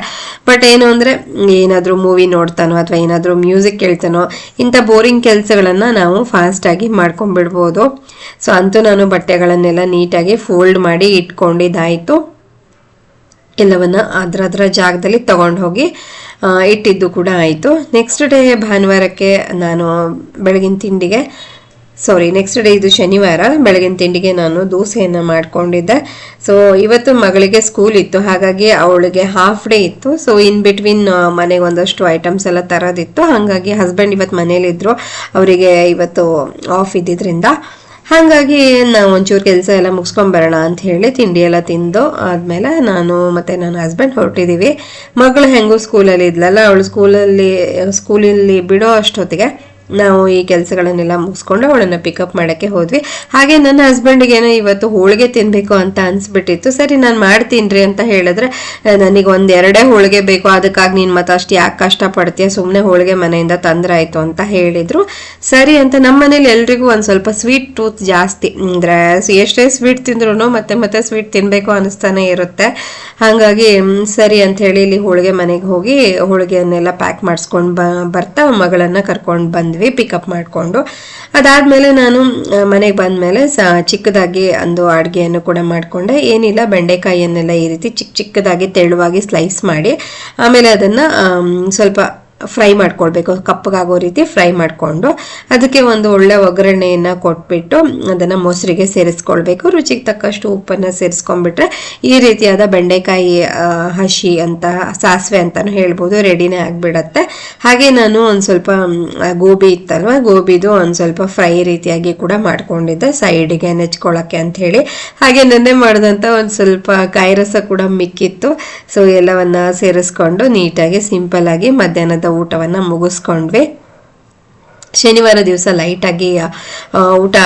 ಬಟ್ ಏನು ಅಂದ್ರೆ, ಏನಾದ್ರೂ ಮೂವಿ ನೋಡ್ತಾನೋ ಅಥವಾ ಏನಾದ್ರೂ ಮ್ಯೂಸಿಕ್ ಕೇಳ್ತಾನೋ, ಇಂಥ ಬೋರಿಂಗ್ ಕೆಲಸಗಳನ್ನ ನಾವು ಫಾಸ್ಟ್ ಆಗಿ ಮಾಡ್ಕೊಂಡ್ಬಿಡ್ಬೋದು. ಸೊ ಅಂತೂ ನಾನು ಬಟ್ಟೆಗಳನ್ನೆಲ್ಲ ನೀಟಾಗಿ ಫೋಲ್ಡ್ ಮಾಡಿ ಇಟ್ಕೊಂಡಿದ್ದಾಯ್ತು. ಎಲ್ಲವನ್ನ ಅದ್ರ ಅದ್ರ ಜಾಗದಲ್ಲಿ ತಗೊಂಡು ಹೋಗಿ ಇಟ್ಟಿದ್ದು ಕೂಡ ಆಯಿತು. ನೆಕ್ಸ್ಟ್ ಡೇ ಭಾನುವಾರಕ್ಕೆ ನಾನು ಬೆಳಗಿನ ತಿಂಡಿಗೆ ಸಾರಿ ನೆಕ್ಸ್ಟ್ ಡೇ ಇದು ಶನಿವಾರ, ಬೆಳಗಿನ ತಿಂಡಿಗೆ ನಾನು ದೋಸೆಯನ್ನು ಮಾಡಿಕೊಂಡಿದ್ದೆ. ಸೊ ಇವತ್ತು ಮಗಳಿಗೆ ಸ್ಕೂಲ್ ಇತ್ತು, ಹಾಗಾಗಿ ಅವಳಿಗೆ ಹಾಫ್ ಡೇ ಇತ್ತು. ಸೊ ಇನ್ ಬಿಟ್ವೀನ್ ಮನೆಗೆ ಒಂದಷ್ಟು ಐಟಮ್ಸ್ ಎಲ್ಲ ತರೋದಿತ್ತು. ಹಾಗಾಗಿ ಹಸ್ಬೆಂಡ್ ಇವತ್ತು ಮನೇಲಿದ್ರು ಅವರಿಗೆ ಇವತ್ತು ಆಫ್ ಇದ್ದಿದ್ರಿಂದ. ಹಾಗಾಗಿ ನಾವು ಒಂಚೂರು ಕೆಲಸ ಎಲ್ಲ ಮುಗಿಸ್ಕೊಂಬರೋಣ ಅಂತ ಹೇಳಿ ತಿಂಡಿ ಎಲ್ಲ ತಿಂದು ಆದಮೇಲೆ ನಾನು ಮತ್ತು ನನ್ನ ಹಸ್ಬೆಂಡ್ ಹೊರಟಿದ್ದೀವಿ ಮಗಳು ಹೆಂಗೂ ಸ್ಕೂಲಲ್ಲಿ ಇದ್ಲಲ್ಲ, ಅವಳು ಸ್ಕೂಲಲ್ಲಿ ಸ್ಕೂಲಲ್ಲಿ ಬಿಡೋ ಅಷ್ಟೊತ್ತಿಗೆ ನಾವು ಈ ಕೆಲಸಗಳನ್ನೆಲ್ಲ ಮುಗಿಸ್ಕೊಂಡು ಅವಳನ್ನು ಪಿಕಪ್ ಮಾಡೋಕ್ಕೆ ಹೋದ್ವಿ. ಹಾಗೆ ನನ್ನ ಹಸ್ಬೆಂಡಿಗೇನೋ ಇವತ್ತು ಹೋಳಿಗೆ ತಿನ್ನಬೇಕು ಅಂತ ಅನಿಸ್ಬಿಟ್ಟಿತ್ತು. ಸರಿ, ನಾನು ಮಾಡ್ತೀನಿ ರೀ ಅಂತ ಹೇಳಿದ್ರೆ ನನಗೆ ಒಂದೆರಡೇ ಹೋಳಿಗೆ ಬೇಕು. ಅದಕ್ಕಾಗಿ ನೀನು ಮತ್ತೆ ಅಷ್ಟು ಯಾಕೆ ಕಷ್ಟಪಡ್ತೀಯ? ಸುಮ್ಮನೆ ಹೋಳಿಗೆ ಮನೆಯಿಂದ ತಂದ್ರೆ ಆಯಿತು ಅಂತ ಹೇಳಿದರು. ಸರಿ ಅಂತ ನಮ್ಮ ಮನೇಲಿ ಎಲ್ರಿಗೂ ಒಂದು ಸ್ವಲ್ಪ ಸ್ವೀಟ್ ಟೂತ್ ಜಾಸ್ತಿ. ಅಂದರೆ ಎಷ್ಟೇ ಸ್ವೀಟ್ ತಿಂದ್ರು ಮತ್ತೆ ಮತ್ತೆ ಸ್ವೀಟ್ ತಿನ್ನಬೇಕು ಅನಿಸ್ತಾನೆ ಇರುತ್ತೆ. ಹಾಗಾಗಿ ಸರಿ ಅಂತ ಹೇಳಿ ಇಲ್ಲಿ ಹೋಳಿಗೆ ಮನೆಗೆ ಹೋಗಿ ಹೋಳಿಗೆಯನ್ನೆಲ್ಲ ಪ್ಯಾಕ್ ಮಾಡಿಸ್ಕೊಂಡು ಬರ್ತಾ ಮಗಳನ್ನು ಕರ್ಕೊಂಡು ಬಂದ್ವಿ ಪಿಕಪ್ ಮಾಡಿಕೊಂಡು. ಅದಾದಮೇಲೆ ನಾನು ಮನೆಗೆ ಬಂದಮೇಲೆ ಸ, ಚಿಕ್ಕದಾಗಿ ಒಂದು ಅಡುಗೆಯನ್ನು ಕೂಡ ಮಾಡಿಕೊಂಡೆ. ಏನಿಲ್ಲ, ಬೆಂಡೆಕಾಯಿಯನ್ನೆಲ್ಲ ಈ ರೀತಿ ಚಿಕ್ಕ ಚಿಕ್ಕದಾಗಿ ತೆಳುವಾಗಿ ಸ್ಲೈಸ್ ಮಾಡಿ, ಆಮೇಲೆ ಅದನ್ನು ಸ್ವಲ್ಪ ಫ್ರೈ ಮಾಡ್ಕೊಳ್ಬೇಕು ಕಪ್ಪಗಾಗೋ ರೀತಿ ಫ್ರೈ ಮಾಡಿಕೊಂಡು ಅದಕ್ಕೆ ಒಂದು ಒಳ್ಳೆ ಒಗ್ಗರಣೆಯನ್ನು ಕೊಟ್ಬಿಟ್ಟು ಅದನ್ನು ಮೊಸರಿಗೆ ಸೇರಿಸ್ಕೊಳ್ಬೇಕು. ರುಚಿಗೆ ತಕ್ಕಷ್ಟು ಉಪ್ಪನ್ನು ಸೇರಿಸ್ಕೊಂಡ್ಬಿಟ್ರೆ ಈ ರೀತಿಯಾದ ಬೆಂಡೆಕಾಯಿ ಹಸಿ ಅಂತ, ಸಾಸಿವೆ ಅಂತಲೂ ಹೇಳ್ಬೋದು, ರೆಡಿನೇ ಆಗಿಬಿಡತ್ತೆ. ಹಾಗೆ ನಾನು ಒಂದು ಸ್ವಲ್ಪ ಗೋಬಿ ಇತ್ತಲ್ವ, ಗೋಬಿದು ಒಂದು ಸ್ವಲ್ಪ ಫ್ರೈ ರೀತಿಯಾಗಿ ಕೂಡ ಮಾಡ್ಕೊಂಡಿದ್ದೆ, ಸೈಡಿಗೆ ನೆಚ್ಕೊಳ್ಳೋಕ್ಕೆ ಅಂತ ಹೇಳಿ ಹಾಗೆ ನೆನ್ನೆ ಮಾಡಿದಂಥ ಒಂದು ಸ್ವಲ್ಪ ಕಾಯಿ ರಸ ಕೂಡ ಮಿಕ್ಕಿತ್ತು. ಸೊ, ಎಲ್ಲವನ್ನ ಸೇರಿಸ್ಕೊಂಡು ನೀಟಾಗಿ ಸಿಂಪಲ್ ಆಗಿ ಮಧ್ಯಾಹ್ನದ ಊಟವನ್ನು ಮುಗಿಸ್ಕೊಂಡ್ವಿ. ಶನಿವಾರ ದಿವಸ ಲೈಟಾಗಿ ಊಟ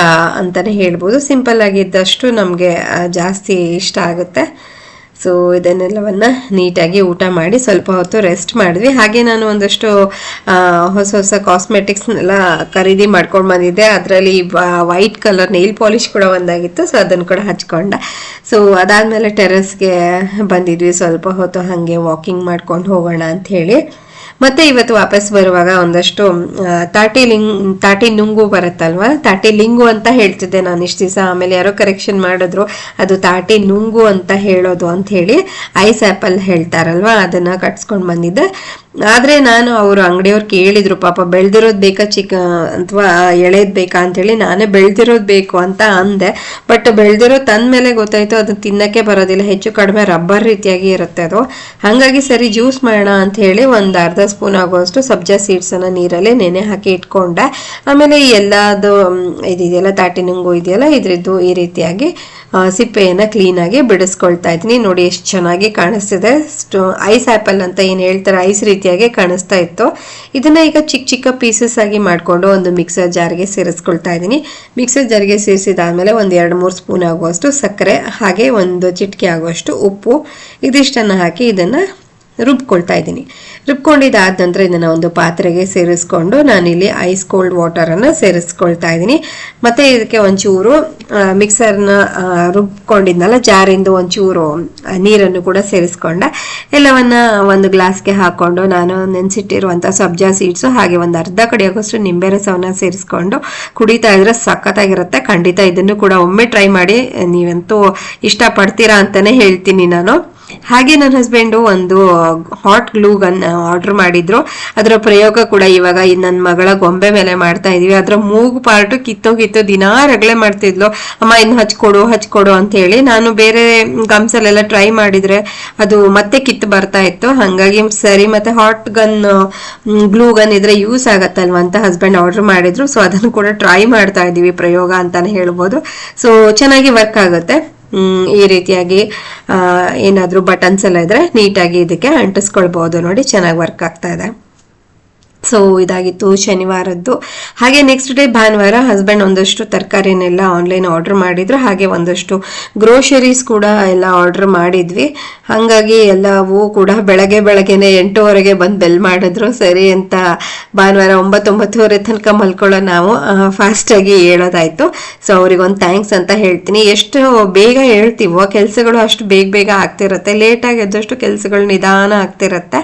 ಅಂತಲೇ ಹೇಳ್ಬೋದು. ಸಿಂಪಲ್ ಆಗಿದ್ದಷ್ಟು ನಮಗೆ ಜಾಸ್ತಿ ಇಷ್ಟ ಆಗುತ್ತೆ. ಸೊ ಇದನ್ನೆಲ್ಲವನ್ನು ನೀಟಾಗಿ ಊಟ ಮಾಡಿ ಸ್ವಲ್ಪ ಹೊತ್ತು ರೆಸ್ಟ್ ಮಾಡಿದ್ವಿ. ಹಾಗೆ ನಾನು ಒಂದಷ್ಟು ಹೊಸ ಹೊಸ ಕಾಸ್ಮೆಟಿಕ್ಸ್ನೆಲ್ಲ ಖರೀದಿ ಮಾಡ್ಕೊಂಡು ಬಂದಿದ್ದೆ. ಅದರಲ್ಲಿ ವೈಟ್ ಕಲರ್ ನೈಲ್ ಪಾಲಿಷ್ ಕೂಡ ಒಂದಾಗಿತ್ತು. ಸೊ ಅದನ್ನು ಕೂಡ ಹಚ್ಕೊಂಡೆ. ಸೊ ಅದಾದಮೇಲೆ ಟೆರೆಸ್ಗೆ ಬಂದಿದ್ವಿ. ಸ್ವಲ್ಪ ಹೊತ್ತು ಹಾಗೆ ವಾಕಿಂಗ್ ಮಾಡ್ಕೊಂಡು ಹೋಗೋಣ ಅಂತ ಹೇಳಿ. ಮತ್ತೆ ಇವತ್ತು ವಾಪಸ್ ಬರುವಾಗ ಒಂದಷ್ಟು ತಾಟಿ ಲಿಂಗ್ ತಾಟಿ ನುಂಗು ಬರುತ್ತಲ್ವಾ? ತಾಟಿ ಲಿಂಗು ಅಂತ ಹೇಳ್ತಿದ್ದೆ ನಾನು ಇಷ್ಟು ದಿವಸ. ಆಮೇಲೆ ಯಾರೋ ಕರೆಕ್ಷನ್ ಮಾಡಿದ್ರು, ಅದು ತಾಟಿ ನುಂಗು ಅಂತ ಹೇಳೋದು ಅಂತ ಹೇಳಿ ಐಸ್ ಆ್ಯಪಲ್ ಹೇಳ್ತಾರಲ್ವಾ? ಅದನ್ನ ಕಟ್ಸ್ಕೊಂಡು ಬಂದಿದ್ದೆ. ಆದ್ರೆ ನಾನು ಅವರು ಅಂಗಡಿಯವ್ರು ಕೇಳಿದ್ರು, ಪಾಪ ಬೆಳೆದಿರೋದು ಬೇಕಾ ಚಿಕ್ಕ, ಅಥವಾ ಎಳೆಯದ್ ಬೇಕಾ ಅಂತ ಹೇಳಿ ನಾನೇ ಬೆಳೆದಿರೋದು ಬೇಕು ಅಂತ ಅಂದೆ. ಬಟ್ ಬೆಳೆದಿರೋ ಮೇಲೆ ಗೊತ್ತಾಯ್ತು, ಅದು ತಿನ್ನಕ್ಕೆ ಬರೋದಿಲ್ಲ. ಹೆಚ್ಚು ಕಡಿಮೆ ರಬ್ಬರ್ ರೀತಿಯಾಗಿ ಇರುತ್ತೆ ಅದು. ಹಾಗಾಗಿ ಸರಿ ಜ್ಯೂಸ್ ಮಾಡೋಣ ಅಂತ ಹೇಳಿ ಒಂದು ಅರ್ಧ ಸ್ಪೂನ್ ಆಗುವಷ್ಟು ಸಬ್ಜಾ ಸೀಡ್ಸ್ ಅನ್ನ ನೀರಲ್ಲಿ ನೆನೆ ಹಾಕಿ ಇಟ್ಕೊಂಡೆ. ಆಮೇಲೆ ಎಲ್ಲದು ಇದೆಯಲ್ಲ ಇದಿದೆಯಲ್ಲ, ತಾಟಿ ಇದೆಯಲ್ಲ, ಇದ್ರದ್ದು ಈ ರೀತಿಯಾಗಿ ಸಿಪ್ಪೆಯನ್ನು ಕ್ಲೀನಾಗಿ ಬಿಡಿಸ್ಕೊಳ್ತಾ ಇದ್ದೀನಿ. ನೋಡಿ, ಎಷ್ಟು ಚೆನ್ನಾಗಿ ಕಾಣಿಸ್ತಿದೆ. ಐಸ್ ಆ್ಯಪಲ್ ಅಂತ ಏನು ಹೇಳ್ತಾರೆ, ಐಸ್ ರೀತಿಯಾಗಿ ಕಾಣಿಸ್ತಾ ಇತ್ತು. ಇದನ್ನ ಈಗ ಚಿಕ್ಕ ಚಿಕ್ಕ ಪೀಸಸ್ ಆಗಿ ಮಾಡಿಕೊಂಡು ಒಂದು ಮಿಕ್ಸರ್ ಜಾರ್ಗೆ ಸೇರಿಸ್ಕೊಳ್ತಾ ಇದ್ದೀನಿ. ಮಿಕ್ಸರ್ ಜಾರ್ಗೆ ಸೇರಿಸಿದಾದಮೇಲೆ ಒಂದು ಎರಡು ಮೂರು ಸ್ಪೂನ್ ಆಗುವಷ್ಟು ಸಕ್ಕರೆ, ಹಾಗೆ ಒಂದು ಚಿಟಿಕೆ ಆಗುವಷ್ಟು ಉಪ್ಪು, ಇದಿಷ್ಟನ್ನು ಹಾಕಿ ಇದನ್ನು ರುಬ್ಕೊಳ್ತಾ ಇದ್ದೀನಿ. ರುಬ್ಕೊಂಡಿದ್ದಾದ ನಂತರ ಇದನ್ನ ಒಂದು ಪಾತ್ರೆಗೆ ಸೇರಿಸ್ಕೊಂಡು ನಾನಿಲ್ಲಿ ಐಸ್ ಕೋಲ್ಡ್ ವಾಟರನ್ನು ಸೇರಿಸ್ಕೊಳ್ತಾ ಇದ್ದೀನಿ. ಮತ್ತೆ ಇದಕ್ಕೆ ಒಂಚೂರು ಮಿಕ್ಸರ್ನ ರುಬ್ಕೊಂಡಿದ್ನಲ್ಲ, ಜಾರಿಂದ ಒಂಚೂರು ನೀರನ್ನು ಕೂಡ ಸೇರಿಸ್ಕೊಂಡೆ. ಎಲ್ಲವನ್ನ ಒಂದು ಗ್ಲಾಸ್ಗೆ ಹಾಕೊಂಡು ನಾನು ನೆನೆಸಿಟ್ಟಿರುವಂಥ ಸಬ್ಜಾ ಸೀಡ್ಸು ಹಾಗೆ ಒಂದು ಅರ್ಧ ಕಡಿಯಾಗೋಷ್ಟು ನಿಂಬೆ ರಸವನ್ನು ಸೇರಿಸ್ಕೊಂಡು ಕುಡಿತಾ ಇದ್ರೆ ಸಖತ್ತಾಗಿರುತ್ತೆ. ಖಂಡಿತ ಇದನ್ನು ಕೂಡ ಒಮ್ಮೆ ಟ್ರೈ ಮಾಡಿ, ನೀವಂತೂ ಇಷ್ಟಪಡ್ತೀರಾ ಅಂತಾನೆ ಹೇಳ್ತೀನಿ ನಾನು. ಹಾಗೆ ನನ್ನ ಹಸ್ಬೆಂಡು ಒಂದು ಹಾಟ್ ಗ್ಲೂ ಗನ್ ಆರ್ಡರ್ ಮಾಡಿದ್ರು. ಅದರ ಪ್ರಯೋಗ ಕೂಡ ಇವಾಗ ನನ್ನ ಮಗಳ ಗೊಂಬೆ ಮೇಲೆ ಮಾಡ್ತಾ ಇದೀವಿ. ಅದರ ಮೂಗು ಪಾರ್ಟ್ ಕಿತ್ತೋಗಿತ್ತು ಕಿತ್ತೋ ದಿನಾ ರಗಳೆ ಮಾಡ್ತಿದ್ಲು. ಅಮ್ಮ, ಇನ್ನು ಹಚ್ಕೊಡು ಹಚ್ಕೊಡು ಅಂತ ಹೇಳಿ ನಾನು ಬೇರೆ ಗಮ್ಸಲ್ಲೆಲ್ಲ ಟ್ರೈ ಮಾಡಿದ್ರೆ ಅದು ಮತ್ತೆ ಕಿತ್ತು ಬರ್ತಾ ಇತ್ತು. ಹಂಗಾಗಿ ಸರಿ, ಮತ್ತೆ ಹಾಟ್ ಗನ್ ಗ್ಲೂ ಗನ್ ಇದ್ರೆ ಯೂಸ್ ಆಗತ್ತಲ್ವಾ ಅಂತ ಹಸ್ಬೆಂಡ್ ಆರ್ಡರ್ ಮಾಡಿದ್ರು. ಸೊ ಅದನ್ನು ಕೂಡ ಟ್ರೈ ಮಾಡ್ತಾ ಇದೀವಿ ಪ್ರಯೋಗ ಅಂತಾನೆ ಹೇಳ್ಬೋದು. ಸೊ ಚೆನ್ನಾಗಿ ವರ್ಕ್ ಆಗುತ್ತೆ. ಈ ರೀತಿಯಾಗಿ ಏನಾದರೂ ಬಟನ್ಸ್ ಎಲ್ಲ ಇದ್ರೆ ನೀಟಾಗಿ ಇದಕ್ಕೆ ಅಂಟಿಸ್ಕೊಳ್ಬಹುದು ನೋಡಿ ಚೆನ್ನಾಗಿ ವರ್ಕ್ ಆಗ್ತಾ ಇದೆ. ಸೊ ಇದಾಗಿತ್ತು ಶನಿವಾರದ್ದು. ಹಾಗೆ ನೆಕ್ಸ್ಟ್ ಡೇ ಭಾನುವಾರ ಹಸ್ಬೆಂಡ್ ಒಂದಷ್ಟು ತರಕಾರಿನೆಲ್ಲ ಆನ್ಲೈನ್ ಆರ್ಡರ್ ಮಾಡಿದ್ರು. ಹಾಗೆ ಒಂದಷ್ಟು ಗ್ರೋಷರೀಸ್ ಕೂಡ ಎಲ್ಲ ಆರ್ಡರ್ ಮಾಡಿದ್ವಿ. ಹಾಗಾಗಿ ಎಲ್ಲವೂ ಕೂಡ ಬೆಳಗ್ಗೆ ಬೆಳಗ್ಗೆನೆ ಎಂಟೂವರೆಗೆ ಬಂದು ಬೆಲ್ ಮಾಡಿದ್ರು. ಸರಿ ಅಂತ ಭಾನುವಾರ ಒಂಬತ್ತೊಂಬತ್ತುವರೆ ತನಕ ಮಲ್ಕೊಳ್ಳೋ ನಾವು ಫಾಸ್ಟಾಗಿ ಹೇಳೋದಾಯ್ತು. ಸೊ ಅವ್ರಿಗೆ ಒಂದು ಥ್ಯಾಂಕ್ಸ್ ಅಂತ ಹೇಳ್ತೀನಿ. ಎಷ್ಟು ಬೇಗ ಹೇಳ್ತೀವೋ, ಕೆಲಸಗಳು ಅಷ್ಟು ಬೇಗ ಬೇಗ ಆಗ್ತಿರತ್ತೆ. ಲೇಟಾಗಿ ಎದ್ದಷ್ಟು ಕೆಲಸಗಳು ನಿಧಾನ ಆಗ್ತಿರತ್ತೆ.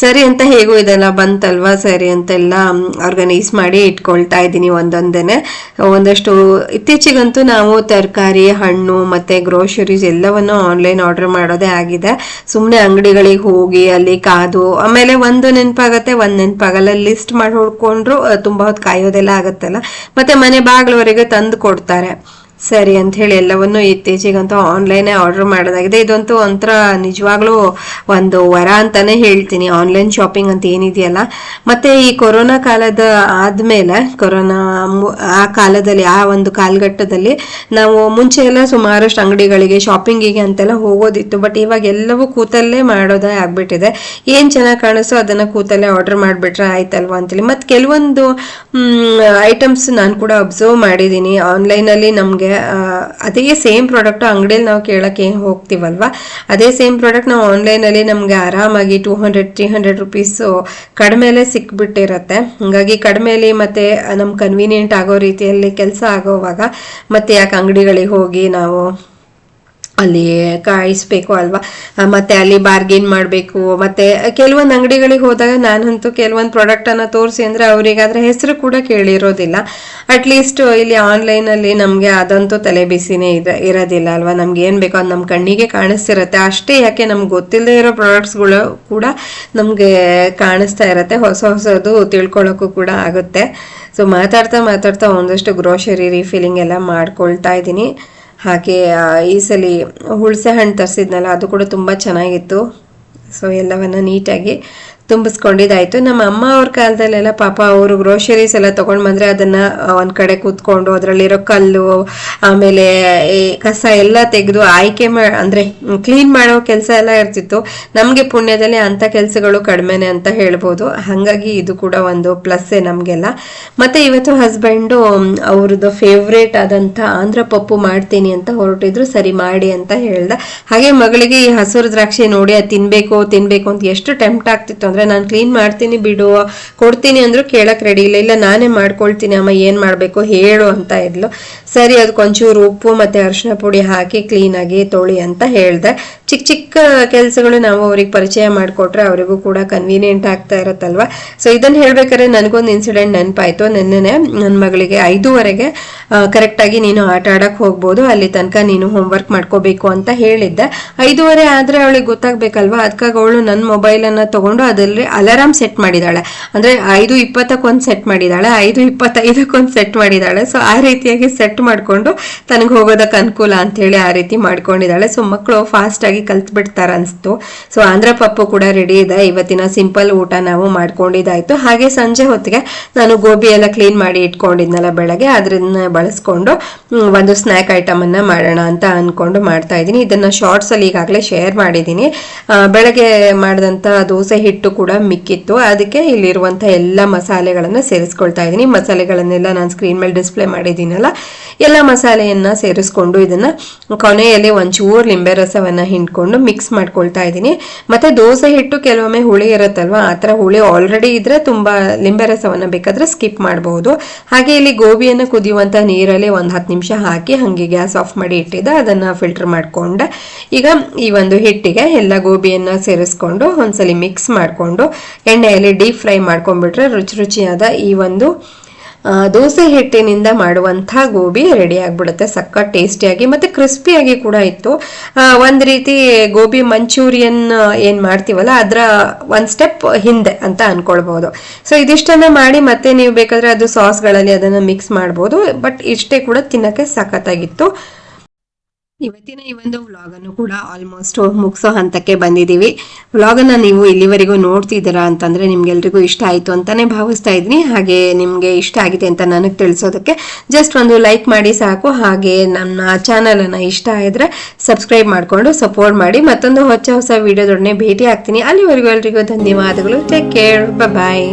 ಸರಿ ಅಂತ ಹೇಗೂ ಇದೆಲ್ಲ ಬಂತಲ್ವಾ? ಸರಿ ಅಂತೆಲ್ಲ ಆರ್ಗನೈಸ್ ಮಾಡಿ ಇಟ್ಕೊಳ್ತಾ ಇದ್ದೀನಿ ಒಂದೊಂದೇನೆ ಒಂದಷ್ಟು, ಇತ್ತೀಚೆಗಂತೂ ನಾವು ತರಕಾರಿ, ಹಣ್ಣು ಮತ್ತೆ ಗ್ರೋಷರೀಸ್ ಎಲ್ಲವನ್ನು ಆನ್ಲೈನ್ ಆರ್ಡರ್ ಮಾಡೋದೇ ಆಗಿದೆ. ಸುಮ್ಮನೆ ಅಂಗಡಿಗಳಿಗೆ ಹೋಗಿ ಅಲ್ಲಿ ಕಾದು, ಆಮೇಲೆ ಒಂದು ನೆನಪಾಗತ್ತೆ, ಒಂದು ನೆನಪಾಗಲ್ಲ. ಲಿಸ್ಟ್ ಮಾಡಿ ಹುಡ್ಕೊಂಡ್ರು ತುಂಬಾ ಹೊತ್ತು ಕಾಯೋದೆಲ್ಲ ಆಗುತ್ತಲ್ಲ. ಮತ್ತೆ ಮನೆ ಬಾಗಿಲವರೆಗೆ ತಂದು ಕೊಡ್ತಾರೆ. ಸರಿ ಅಂತ ಹೇಳಿ ಎಲ್ಲವನ್ನು ಇತ್ತೀಚೆಗಂತೂ ಆನ್ಲೈನೇ ಆರ್ಡರ್ ಮಾಡೋದಾಗಿದೆ. ಇದಂತೂ ಒಂಥರ ನಿಜವಾಗ್ಲೂ ಒಂದು ವರ ಅಂತಾನೆ ಹೇಳ್ತೀನಿ. ಆನ್ಲೈನ್ ಶಾಪಿಂಗ್ ಅಂತ ಏನಿದೆಯಲ್ಲ. ಮತ್ತೆ ಈ ಕೊರೋನಾ ಕಾಲದ ಆದ್ಮೇಲೆ, ಕೊರೋನಾ ಆ ಕಾಲದಲ್ಲಿ, ಆ ಒಂದು ಕಾಲಘಟ್ಟದಲ್ಲಿ ನಾವು ಮುಂಚೆ ಎಲ್ಲ ಸುಮಾರಷ್ಟು ಅಂಗಡಿಗಳಿಗೆ ಶಾಪಿಂಗಿಗೆ ಅಂತೆಲ್ಲ ಹೋಗೋದಿತ್ತು. ಬಟ್ ಇವಾಗ ಎಲ್ಲವೂ ಕೂತಲ್ಲೇ ಮಾಡೋದೇ ಆಗ್ಬಿಟ್ಟಿದೆ. ಏನ್ ಚೆನ್ನಾಗಿ ಕಾಣಿಸೋ ಅದನ್ನ ಕೂತಲ್ಲೇ ಆರ್ಡರ್ ಮಾಡಿಬಿಟ್ರೆ ಆಯ್ತಲ್ವಾ ಅಂತೇಳಿ. ಮತ್ತೆ ಕೆಲವೊಂದು ಐಟಮ್ಸ್ ನಾನು ಕೂಡ ಅಬ್ಸರ್ವ್ ಮಾಡಿದ್ದೀನಿ. ಆನ್ಲೈನಲ್ಲಿ ನಮಗೆ ಅದೇ ಸೇಮ್ ಪ್ರಾಡಕ್ಟ್ ಅಂಗಡಿಯಲ್ಲಿ ನಾವು ಕೇಳಕ್ಕೆ ಹೋಗ್ತೀವಲ್ವಾ? ಅದೇ ಸೇಮ್ ಪ್ರಾಡಕ್ಟ್ ನಾವು ಆನ್ಲೈನಲ್ಲಿ ನಮಗೆ ಆರಾಮಾಗಿ two hundred three hundred rupees ಕಡಿಮೆಲೆ ಸಿಕ್ಬಿಟ್ಟಿರತ್ತೆ. ಹಾಗಾಗಿ ಕಡಿಮೆಲಿ ಮತ್ತೆ ನಮ್ಗೆ ಕನ್ವೀನಿಯೆಂಟ್ ಆಗೋ ರೀತಿಯಲ್ಲಿ ಕೆಲಸ ಆಗೋವಾಗ ಮತ್ತೆ ಯಾಕೆ ಅಂಗಡಿಗಳಿಗೆ ಹೋಗಿ ನಾವು ಅಲ್ಲಿ ಕಾಯಿಸ್ಬೇಕು ಅಲ್ವಾ? ಮತ್ತೆ ಅಲ್ಲಿ ಬಾರ್ಗೇನ್ ಮಾಡಬೇಕು. ಮತ್ತೆ ಕೆಲವೊಂದು ಅಂಗಡಿಗಳಿಗೆ ಹೋದಾಗ ನಾನಂತೂ ಕೆಲವೊಂದು ಪ್ರಾಡಕ್ಟ್ ಅನ್ನ ತೋರಿಸಿ ಅಂದ್ರೆ ಅವರಿಗಾದ್ರೆ ಹೆಸರು ಕೂಡ ಕೇಳಿರೋದಿಲ್ಲ. ಅಟ್ಲೀಸ್ಟ್ ಇಲ್ಲಿ ಆನ್ಲೈನ್ ಅಲ್ಲಿ ನಮ್ಗೆ ಅದಂತೂ ತಲೆ ಬಿಸಿನೇ ಇದೆ, ಇರೋದಿಲ್ಲ ಅಲ್ವಾ? ನಮ್ಗೆ ಏನ್ ಬೇಕೋ ಅದು ನಮ್ಮ ಕಣ್ಣಿಗೆ ಕಾಣಿಸ್ತಿರತ್ತೆ. ಅಷ್ಟೇ ಯಾಕೆ ನಮ್ಗೆ ಗೊತ್ತಿಲ್ಲದೆ ಇರೋ ಪ್ರಾಡಕ್ಟ್ಸ್ಗಳು ಕೂಡ ನಮ್ಗೆ ಕಾಣಿಸ್ತಾ ಇರತ್ತೆ. ಹೊಸ ಹೊಸದು ತಿಳ್ಕೊಳ್ಳೋಕ್ಕೂ ಕೂಡ ಆಗುತ್ತೆ. ಸೊ ಮಾತಾಡ್ತಾ ಮಾತಾಡ್ತಾ ಒಂದಷ್ಟು ಗ್ರೋಷರಿ ರೀಫಿಲಿಂಗ್ ಎಲ್ಲ ಮಾಡ್ಕೊಳ್ತಾ ಇದ್ದೀನಿ. ಹಾಗೆ ಈ ಸಲ ಹುಣಸೆ ಹಣ್ಣು ತರಿಸಿದ್ನಲ್ಲ ಅದು ಕೂಡ ತುಂಬ ಚೆನ್ನಾಗಿತ್ತು. ಸೊ ಎಲ್ಲವನ್ನು ನೀಟಾಗಿ ತುಂಬಿಸ್ಕೊಂಡಿದ್ದಾಯ್ತು. ನಮ್ಮ ಅಮ್ಮ ಅವ್ರ ಕಾಲದಲ್ಲೆಲ್ಲ ಪಾಪ ಅವರು ಗ್ರೋಷರೀಸ್ ಎಲ್ಲ ತಗೊಂಡ್ ಬಂದ್ರೆ ಅದನ್ನ ಒಂದು ಕಡೆ ಕೂತ್ಕೊಂಡು ಅದರಲ್ಲಿರೋ ಕಲ್ಲು, ಆಮೇಲೆ ಕಸ ಎಲ್ಲ ತೆಗೆದು ಆಯ್ಕೆ ಮಾ, ಅಂದ್ರೆ ಕ್ಲೀನ್ ಮಾಡೋ ಕೆಲಸ ಎಲ್ಲ ಇರ್ತಿತ್ತು. ನಮ್ಗೆ ಪುಣ್ಯದಲ್ಲಿ ಅಂತ ಕೆಲಸಗಳು ಕಡಿಮೆನೆ ಅಂತ ಹೇಳ್ಬೋದು. ಹಾಗಾಗಿ ಇದು ಕೂಡ ಒಂದು ಪ್ಲಸ್ಸೇ ನಮ್ಗೆಲ್ಲ. ಮತ್ತೆ ಇವತ್ತು ಹಸ್ಬೆಂಡು ಅವ್ರದ್ದು ಫೇವ್ರೇಟ್ ಆದಂತ ಆಂಧ್ರ ಪಪ್ಪು ಮಾಡ್ತೀನಿ ಅಂತ ಹೊರಟಿದ್ರು, ಸರಿ ಮಾಡಿ ಅಂತ ಹೇಳ್ದ. ಹಾಗೆ ಮಗಳಿಗೆ ಈ ಹಸಿರು ದ್ರಾಕ್ಷಿ ನೋಡಿ, ಅದು ತಿನ್ಬೇಕು ತಿನ್ಬೇಕು ಅಂತ ಎಷ್ಟು ಟೆಂಪ್ಟ್ ಆಗ್ತಿತ್ತು ಅಂದ್ರೆ ನಾನು ಕ್ಲೀನ್ ಮಾಡ್ತೀನಿ ಬಿಡು. ಕೊಡ್ತೀನಿ ಅಂದ್ರು ಕೇಳಕ್ ರೆಡಿ ಇಲ್ಲ. ಇಲ್ಲ, ನಾನೇ ಮಾಡ್ಕೊಳ್ತೀನಿ ಅಮ್ಮ, ಏನ್ ಮಾಡ್ಬೇಕು ಹೇಳು ಅಂತ ಇದ್ಲು. ಸರಿ, ಅದಕ್ಕೊಂಚೂರು ಉಪ್ಪು ಮತ್ತೆ ಅರಿಶಿನ ಪುಡಿ ಹಾಕಿ ಕ್ಲೀನ್ ಆಗಿ ತೊಳಿ ಅಂತ ಹೇಳ್ದೆ. ಚಿಕ್ಕ ಚಿಕ್ಕ ಕೆಲಸಗಳು ನಾವು ಅವ್ರಿಗೆ ಪರಿಚಯ ಮಾಡಿಕೊಟ್ರೆ ಅವರಿಗೂ ಕೂಡ ಕನ್ವೀನಿಯೆಂಟ್ ಆಗ್ತಾ ಇರತ್ತಲ್ವಾ? ಸೊ ಇದನ್ನು ಹೇಳ್ಬೇಕಾದ್ರೆ ನನಗೊಂದು ಇನ್ಸಿಡೆಂಟ್ ನೆನಪಾಯ್ತು. ನೆನ್ನೆ ನನ್ನ ಮಗಳಿಗೆ ಐದೂವರೆಗೆ ಕರೆಕ್ಟಾಗಿ ನೀನು ಆಟ ಆಡಕ್ಕೆ ಹೋಗ್ಬೋದು. ಅಲ್ಲಿ ತನಕ ನೀನು ಹೋಮ್ವರ್ಕ್ ಮಾಡ್ಕೋಬೇಕು ಅಂತ ಹೇಳಿದ್ದೆ. ಐದೂವರೆ ಆದರೆ ಅವಳಿಗೆ ಗೊತ್ತಾಗಬೇಕಲ್ವಾ? ಅದಕ್ಕಾಗಿ ಅವಳು ನನ್ನ ಮೊಬೈಲನ್ನು ತೊಗೊಂಡು ಅದರಲ್ಲಿ ಅಲಾರಾಮ್ ಸೆಟ್ ಮಾಡಿದ್ದಾಳೆ ಅಂದರೆ ಐದು ಇಪ್ಪತ್ತಕ್ಕೊಂದು ಸೆಟ್ ಮಾಡಿದ್ದಾಳೆ ಐದು ಇಪ್ಪತ್ತೈದಕ್ಕೊಂದು ಸೆಟ್ ಮಾಡಿದ್ದಾಳೆ ಸೊ ಆ ರೀತಿಯಾಗಿ ಸೆಟ್ ಮಾಡಿಕೊಂಡು ತನಗೆ ಹೋಗೋದಕ್ಕೆ ಅನುಕೂಲ ಅಂತ ಹೇಳಿ ಆ ರೀತಿ ಮಾಡ್ಕೊಂಡಿದ್ದಾಳೆ. ಸೊ ಮಕ್ಕಳು ಫಾಸ್ಟ್ ಕಲ್ತ್ ಬಿಡ್ತಾರ ಅನ್ಸ್ತು ಸೊ ಆಂಧ್ರ ಪಪ್ಪು ಕೂಡ ರೆಡಿ ಇದೆ. ಇವತ್ತಿನ ಸಿಂಪಲ್ ಊಟ ನಾವು ಮಾಡ್ಕೊಂಡಿದ್ದಾಯ್ತು. ಹಾಗೆ ಸಂಜೆ ಹೊತ್ತಿಗೆ ನಾನು ಗೋಬಿ ಎಲ್ಲ ಕ್ಲೀನ್ ಮಾಡಿ ಇಟ್ಕೊಂಡಿದ್ನಲ್ಲ ಬೆಳಗ್ಗೆ. ಅದನ್ನ ಬಳಸ್ಕೊಂಡು ಒಂದು ಸ್ನ್ಯಾಕ್ ಐಟಮ್ ಅನ್ನ ಮಾಡೋಣ ಅಂತ ಅನ್ಕೊಂಡು ಮಾಡ್ತಾ ಇದ್ದೀನಿ. ಇದನ್ನ ಶಾರ್ಟ್ಸ್ ಅಲ್ಲಿ ಈಗಾಗಲೇ ಶೇರ್ ಮಾಡಿದ್ದೀನಿ. ಬೆಳಗ್ಗೆ ಮಾಡಿದಂತ ದೋಸೆ ಹಿಟ್ಟು ಕೂಡ ಮಿಕ್ಕಿತ್ತು. ಅದಕ್ಕೆ ಇಲ್ಲಿರುವಂತ ಎಲ್ಲ ಮಸಾಲೆಗಳನ್ನ ಸೇರಿಸ್ಕೊಳ್ತಾ ಇದ್ದೀನಿ. ಮಸಾಲೆಗಳನ್ನೆಲ್ಲ ನಾನು ಸ್ಕ್ರೀನ್ ಮೇಲೆ ಡಿಸ್ಪ್ಲೇ ಮಾಡಿದ್ದೀನಲ್ಲ ಎಲ್ಲ ಮಸಾಲೆಯನ್ನ ಸೇರಿಸ್ಕೊಂಡು ಇದನ್ನ ಕೊನೆಯಲ್ಲಿ ಒಂಚೂರು ಲಿಂಬೆ ರಸವನ್ನ ಹಿಂಡ್ಕೊಂಡು ಮಿಕ್ಸ್ ಮಾಡ್ಕೊಳ್ತಾ ಇದ್ದೀನಿ. ಮತ್ತೆ ದೋಸೆ ಹಿಟ್ಟು ಕೆಲವೊಮ್ಮೆ ಹುಳಿ ಇರುತ್ತಲ್ವಾ, ಆ ಥರ ಹುಳಿ ಆಲ್ರೆಡಿ ಇದ್ರೆ ತುಂಬಾ ಲಿಂಬೆ ರಸವನ್ನ ಬೇಕಾದ್ರೆ ಸ್ಕಿಪ್ ಮಾಡಬಹುದು ಹಾಗೆ ಇಲ್ಲಿ ಗೋಬಿಯನ್ನು ಕುದಿಯುವಂತ ನೀರಲ್ಲಿ ಒಂದ್ ಹತ್ತು ನಿಮಿಷ ಹಾಕಿ ಹಂಗೆ ಗ್ಯಾಸ್ ಆಫ್ ಮಾಡಿ ಇಟ್ಟಿದ್ದ, ಅದನ್ನ ಫಿಲ್ಟರ್ ಮಾಡ್ಕೊಂಡೆ. ಈಗ ಈ ಒಂದು ಹಿಟ್ಟಿಗೆ ಎಲ್ಲ ಗೋಬಿಯನ್ನ ಸೇರಿಸ್ಕೊಂಡು ಒಂದ್ಸಲಿ ಮಿಕ್ಸ್ ಮಾಡ್ಕೊಂಡು ಎಣ್ಣೆಯಲ್ಲಿ ಡೀಪ್ ಫ್ರೈ ಮಾಡ್ಕೊಂಡ್ಬಿಟ್ರೆ ರುಚಿ ರುಚಿಯಾದ ಈ ಒಂದು ದೋಸೆ ಹಿಟ್ಟಿನಿಂದ ಮಾಡುವಂಥ ಗೋಬಿ ರೆಡಿ ಆಗಿಬಿಡುತ್ತೆ ಸಕ್ಕ ಟೇಸ್ಟಿಯಾಗಿ ಮತ್ತು ಕ್ರಿಸ್ಪಿಯಾಗಿ ಕೂಡ ಇತ್ತು. ಒಂದು ರೀತಿ ಗೋಬಿ ಮಂಚೂರಿಯನ್ ಏನು ಮಾಡ್ತೀವಲ್ಲ, ಅದರ ಒಂದು ಸ್ಟೆಪ್ ಹಿಂದೆ ಅಂತ ಅಂದ್ಕೊಳ್ಬೋದು ಸೊ ಇದಿಷ್ಟನ್ನ ಮಾಡಿ ಮತ್ತೆ ನೀವು ಬೇಕಾದರೆ ಅದು ಸಾಸ್ಗಳಲ್ಲಿ ಅದನ್ನು ಮಿಕ್ಸ್ ಮಾಡ್ಬೋದು ಬಟ್ ಇಷ್ಟೇ ಕೂಡ ತಿನ್ನೋಕ್ಕೆ ಸಖತ್ತಾಗಿತ್ತು. ಇವತ್ತಿನ ಈ ಒಂದು ವ್ಲಾಗ್ ಅನ್ನು ಕೂಡ ಆಲ್ಮೋಸ್ಟ್ ಮುಗಿಸೋ ಹಂತಕ್ಕೆ ಬಂದಿದ್ದೀವಿ. ವ್ಲಾಗ್ ಅನ್ನ ನೀವು ಇಲ್ಲಿವರೆಗೂ ನೋಡ್ತಿದ್ದೀರಾ ಅಂತಂದ್ರೆ ನಿಮ್ಗೆಲ್ರಿಗೂ ಇಷ್ಟ ಆಯ್ತು ಅಂತಾನೆ ಭಾವಿಸ್ತಾ ಇದ್ದೀನಿ. ಹಾಗೆ ನಿಮ್ಗೆ ಇಷ್ಟ ಆಗಿದೆ ಅಂತ ನನಗೆ ತಿಳಿಸೋದಕ್ಕೆ ಜಸ್ಟ್ ಒಂದು ಲೈಕ್ ಮಾಡಿ ಸಾಕು. ಹಾಗೆ ನನ್ನ ಚಾನಲ್ ಅನ್ನ ಇಷ್ಟ ಆದ್ರೆ ಸಬ್ಸ್ಕ್ರೈಬ್ ಮಾಡ್ಕೊಂಡು ಸಪೋರ್ಟ್ ಮಾಡಿ. ಮತ್ತೊಂದು ಹೊಸ ಹೊಸ ವಿಡಿಯೋದೊಡನೆ ಭೇಟಿ ಆಗ್ತೀನಿ ಅಲ್ಲಿವರೆಗೂ ಎಲ್ರಿಗೂ ಧನ್ಯವಾದಗಳು. Take care bye